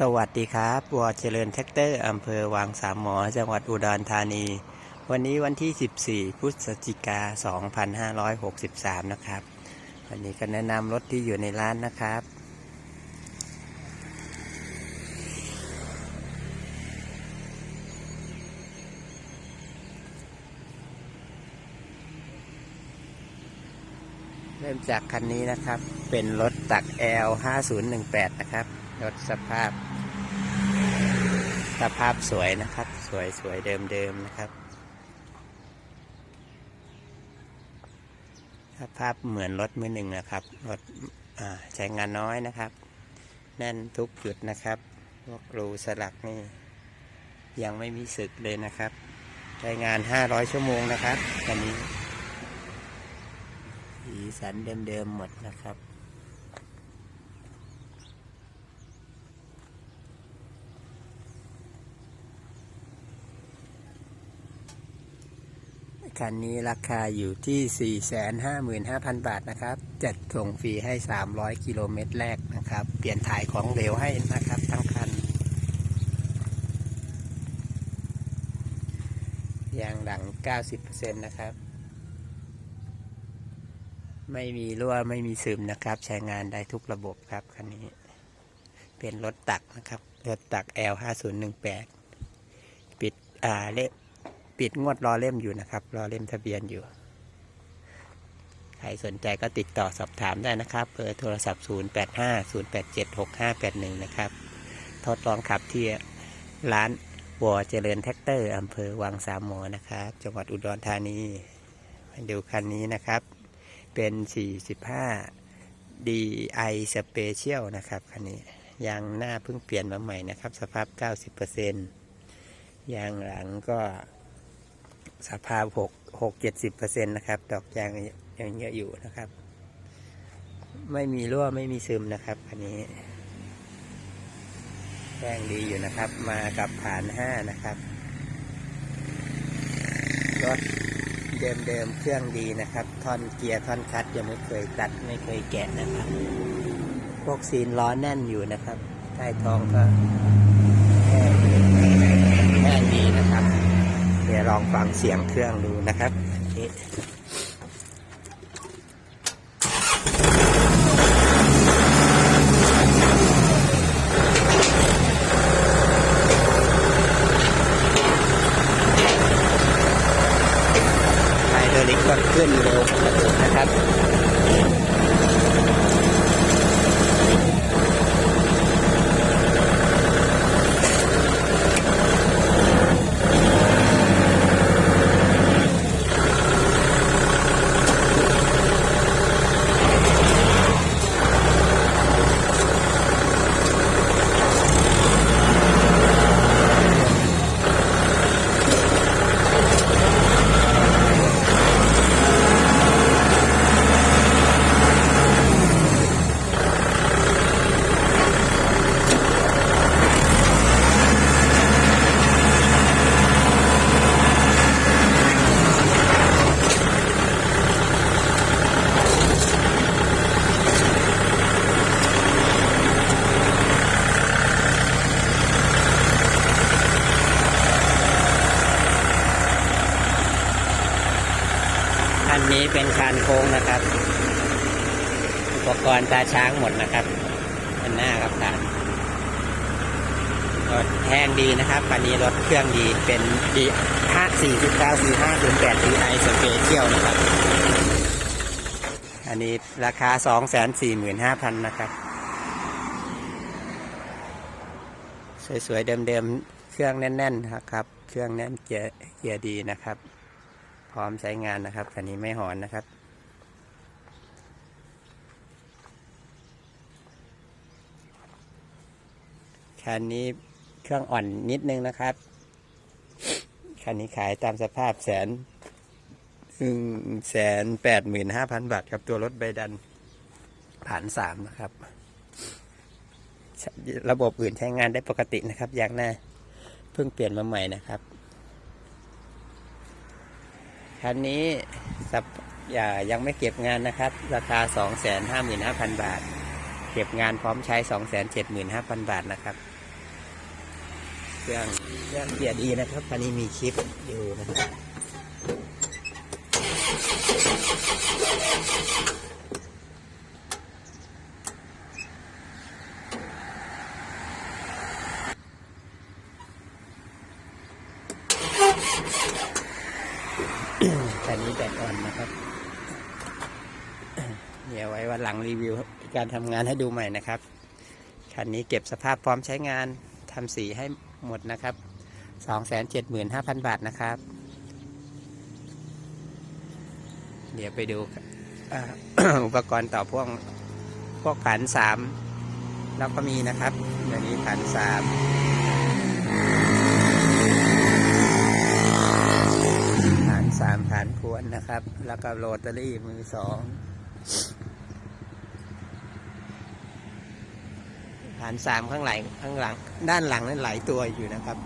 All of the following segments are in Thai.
สวัสดีครับวอเจริญแท็กเตอร์อำเภอวังสามหมอ จังหวัดอุดรธานี วันนี้วันที่ 14 พฤศจิกา 2563 นะครับ วันนี้ก็แนะนำรถที่อยู่ในร้านนะครับ เริ่มจากคันนี้นะครับ เป็นรถตัก L 5018 นะครับ รถสภาพ สภาพสวยนะครับ สวยสวยเดิมเดิมนะครับ สภาพเหมือนรถมือหนึ่งนะครับรถใช้งานน้อยนะครับ แน่นทุกจุดนะครับ พวกรูสลักนี่ ยังไม่มีสึกเลยนะครับ ใช้งาน 500 ชั่วโมงนะครับคันนี้สีสันเดิมๆหมดนะครับ คันนี้ราคาอยู่ที่ 455,000 บาทนะครับ จัดส่งฟรีให้ 300 กิโลเมตรแรกนะครับ เปลี่ยนถ่ายของเหลวให้นะครับทั้งคัน ยางหลัง 90%นะครับ ไม่มีรั่วไม่มีซึมนะครับ ใช้งานได้ทุกระบบครับคันนี้ เป็นรถตักนะครับ รถตัก L 5 0 1 8 ปิดอ่าเล่ ปิดงวดรอเล่มอยู่นะครับ รอเล่มทะเบียนอยู่ ใครสนใจก็ติดต่อสอบถามได้นะครับเบอร์โทรศัพท์ 0 8 5 0 8 7 6 5 8 1 นะครับ ทดลองขับที่ร้านวอเจริญแท็กเตอร์อำเภอวังสามหมอนะครับ จังหวัดอุดรธานีมาดูคันนี้นะครับ เป็น 45 DI Special นะครับคันนี้ยางหน้าเพิ่งเปลี่ยนมาใหม่นะครับ สภาพ 90%ยางหลังก็ สภาพ6 6 70%นต์นะครับ ดอกยางยังเยอะอยู่นะครับ ไม่มีรั่วไม่มีซึมนะครับคันนี้แรงดีอยู่นะครับ มากับฐาน5นะครับรถเดิมๆเครื่องดีนะครับท่อนเกียร์ท่อนคัตยังไม่เคยตัดไม่เคยแกะนะครับ พวกซีนล้อแน่นอยู่นะครับใต้ท้องก็แห้งดีนะครับ ดี๋ยวลองฟังเสียงเครื่องดูนะครับนี่ไฮเดรลิกก็ขึ้นเร็วนะครับ คั นี้เป็นคานโค้งนะครับ อุปกรณ์ตาช้างหมดนะครับอันหน้าครับคานรถแห้งดีนะครับคันนี้รถเครื่องดีเป็นดีห้าสี่สิบเก้าสี่ห้าศูนย์แปดดีไอสเปเชียลนะครับ อันนี้ราคาสองแสนสี่หมื่นห้าพันนะครับ สวยๆเดิมๆ เครื่องแน่นๆนะครับ เครื่องแน่นเกียร์เกียร์ดีนะครับ พร้อมใช้งานนะครับคันนี้ไม่หอนนะครับ คันนี้เครื่องอ่อนนิดนึงนะครับ คันนี้ขายตามสภาพแสนหนึ่งแสนแปดหมื่นห้าพันบาทครับตัวรถใบดันผ่านสามนะครับ ระบบอื่นใช้งานได้ปกตินะครับอย่างหน้าเพิ่งเปลี่ยนมาใหม่นะครับ คันนี้สับอย่ายังไม่เก็บงานนะครับ ราคา 2 5 5 0 0 0 บาท เก็บงานพร้อมใช้ 2 7 5 0 0 0 บาทนะครับ เครื่องเครื่องเกียร์ดีนะครับคันนี้มีคลิปอยู่นะครับคันนี้แบตอ่อนนะครับ เดี๋ยวไว้วันหลังรีวิว การทำงานให้ดูใหม่นะครับ คันนี้เก็บสภาพพร้อมใช้งานทำสีให้หมดนะครับ 275,000 บาทนะครับ เดี๋ยวไปดูอุปกรณ์ต่อพ่วงพวกผันสามเราก็มีนะครับเดี๋ยวนี้ผันสามผันสามผันพวนนะครับ แล้วก็โรตารี่มือสอง ฐานสามข้างหลังข้างหลัง ด้านหลังนั้นหลายตัวอยู่นะครับ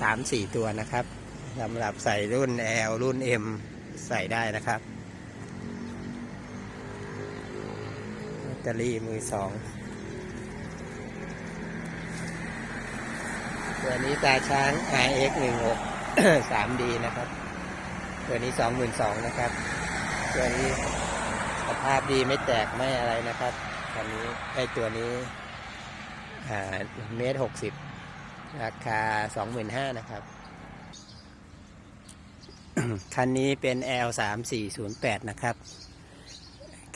สามสี่ตัวนะครับสำหรับใส่รุ่น L รุ่น M ใส่ได้นะครับแบตเตอรี่มือสองตัวนี้ตาช้าง RX 16 3D นะครับ ตัวนี้ 22,000นะครับ ตัวนี้สภาพดีไม่แตกไม่อะไรนะครับคันนี้ไอตัวนี้ เมตรหกสิบราคาสองหมื่นห้านะครับ คันนี้เป็น L สามสี่ศูนย์แปดนะครับ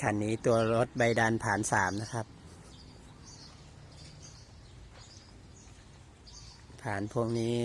คันนี้ตัวรถใบดันผ่านสามนะครับ ผ่านพวกนี้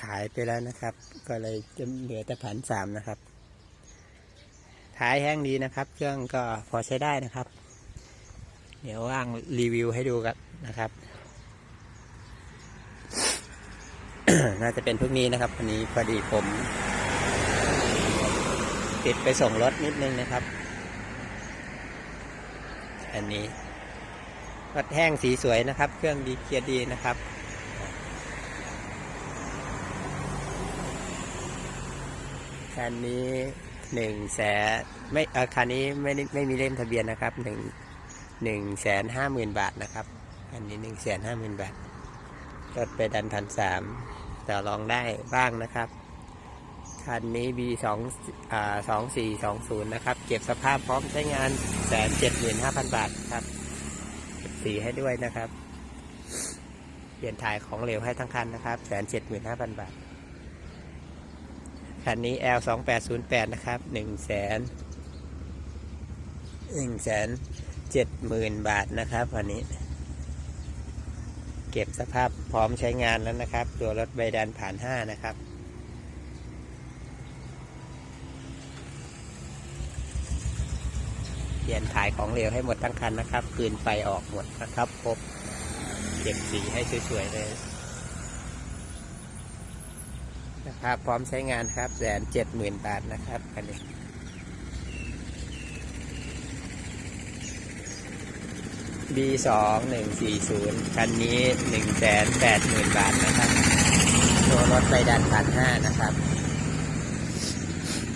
ขายไปแล้วนะครับ ก็เลยจะเหลือแต่ผ่านสามนะครับท้ายแห้งดีนะครับ เครื่องก็พอใช้ได้นะครับ เดี๋ยวว่างรีวิวให้ดูกัน นะครับ น่าจะเป็นพวกนี้นะครับวันนี้พอดีผมติดไปส่งรถนิดนึงนะครับ อันนี้รถแห้งสีสวยนะครับ เครื่องดีเกียดีนะครับคันนี้หนึ่งแสนไม่คันนี้ไม่ไม่มีเล่มทะเบียนนะครับหนึ่งหนึ่งแสนห้าหมื่นบาทนะครับ อันนี้หนึ่งแสนห้าหมื่นบาทรถไปดันพันสามต่อรองได้บ้างนะครับ คันนี้ B สองอ่าสองสี่สองศูนย์นะครับ เก็บสภาพพร้อมใช้งานแสนเจ็ดหมื่นห้าพันบาทครับเก็บสีให้ด้วยนะครับ เปลี่ยนถ่ายของเหลวให้ทั้งคันนะครับแสนเจ็ดหมื่นห้าพันบาท คันนี้ L สองแปดศูนย์แปดนะครับหนึ่งแสนหนึ่งแสนเจ็ดหมื่นบาทนะครับวันนี้ เก็บสภาพพร้อมใช้งานแล้วนะครับ ตัวรถใบดันผ่านห้านะครับ เปลี่ยนถ่ายของเหลวให้หมดทั้งคันนะครับ คืนไฟออกหมดนะครับครบเก็บสีให้สวย ๆ เลยนะครับพร้อมใช้งานครับแสนเจ็ดหมื่นบาทนะครับคันนี้ B สองหนึ่งสี่ศูนย์คันนี้หนึ่งแสนแปดหมื่นบาทนะครับ ตัวรถไปดันพันห้านะครับ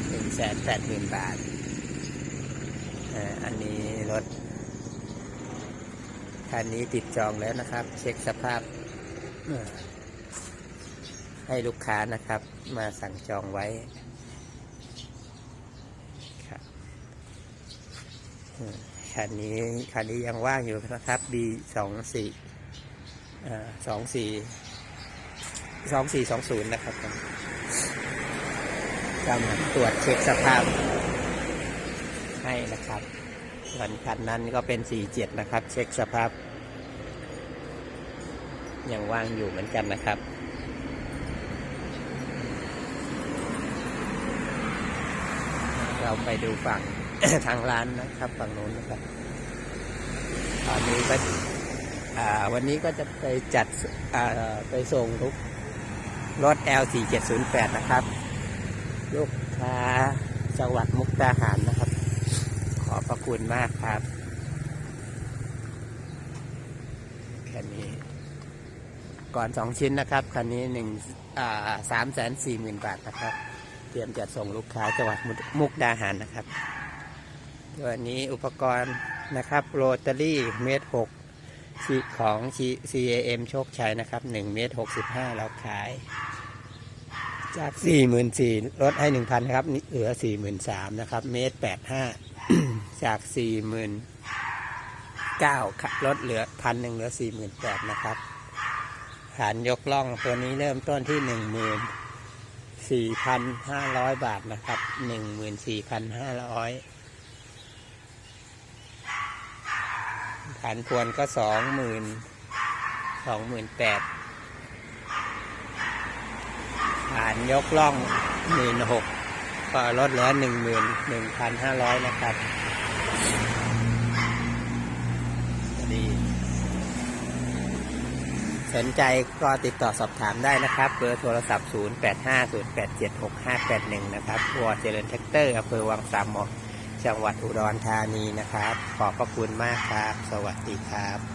หนึ่งแสนแปดหมื่นบาท อันนี้รถ คันนี้ติดจองแล้วนะครับ เช็คสภาพ ให้ลูกค้านะครับ มาสั่งจองไว้ครับ คันนี้คันนี้ยังว่างอยู่นะครับ B สองสี่สองสี่สองสี่สองศูนย์นะครับผมกำตรวจเช็คสภาพให้นะครับ ส่วนคันนั้นก็เป็นสี่เจ็ดนะครับ เช็คสภาพ ยังว่างอยู่เหมือนกันนะครับเราไปดูฝั่ง ทางร้านนะครับฝั่งโน้นนะครับตอนนี้ก็วันนี้ก็จะไปจัดไปส่งทุกรถ L4708 นะครับ ลูกค้าจังหวัดมุกดาหารนะครับ ขอบพระคุณมากครับ แค่นี้ ก่อนสองชิ้นนะครับ คันนี้หนึ่งสามแสนสี่หมื่นบาทนะครับ เตรียมจัดส่งลูกค้าจังหวัดมุกดาหารนะครับ วันนี้อุปกรณ์นะครับโรตารี่เมตรหกของ CAM โชคชัยนะครับ1เมตร65 เราขาย จาก 44,000ลดให้ 1,000นะครับนี่เหลือ 43,000นะครับ เมตร 85 จาก 49,000ครับลดเหลือพันหนึ่งเหลือ 48,000นะครับฐานยกล่องตัวนี้เริ่มต้นที่ 14,500 บาทนะครับ 14,500 ฐานควรก็20,000 28,000ฐานยกล่องหมื่นหกก็ลดเหลือหนึ่งหมื่นหนึ่งพันห้าร้อยนะครับดีสนใจก็ติดต่อสอบถามได้นะครับ เบอร์โทรศัพท์ 0 8 5 0 8 7 6 5 8 1 นะครับวัวเจริญแท็กเตอร์อำเภอวังสามหมอ จังหวัดอุดรธานีนะครับ ขอบพระคุณมากครับ สวัสดีครับ